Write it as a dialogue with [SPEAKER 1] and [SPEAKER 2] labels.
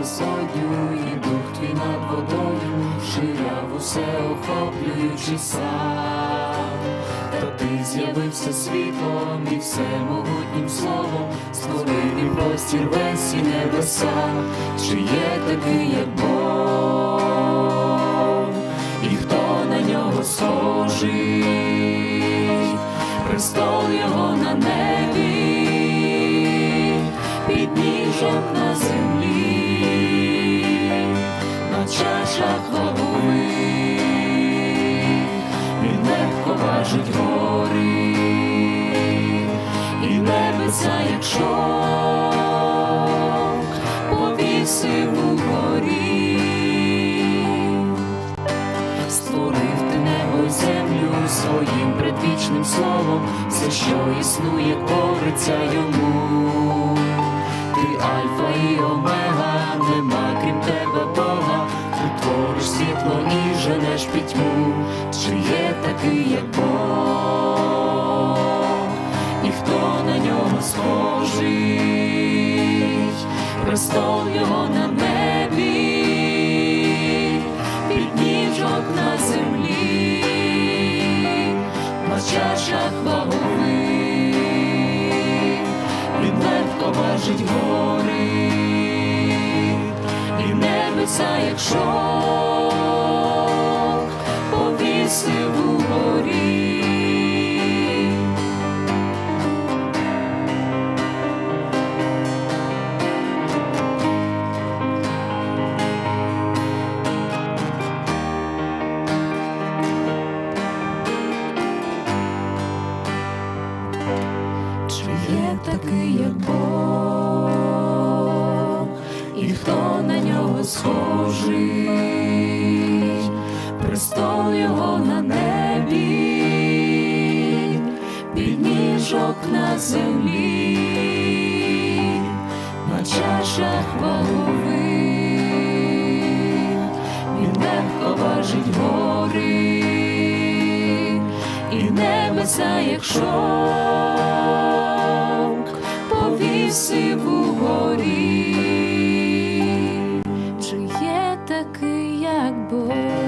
[SPEAKER 1] безодню, і дух твій над водою, ширяв усе охоплюючи сам. Та ти з'явився світлом і всемогутнім словом, створив і простір весь і небеса, чи є такий, як Бог, і хто на нього схожий, престол його на небі, легко гори, і небеса, як шовк, повісив угорі створив ти небо землю своїм предвічним словом, все, що існує, кориться йому. Ти женеш пітьму, чи є такий, як Бог, і хто на нього схожий, престол його на небі підніжок на землі, на чашах вагових, він легко важить гори, і небеса, як такий, як Бог, і хто на нього схожий, престол його на небі, від ніжок на землі, на чашах вагових. Важить гори і небеса, як шовк повісив у горі, чи є такий, як Бог?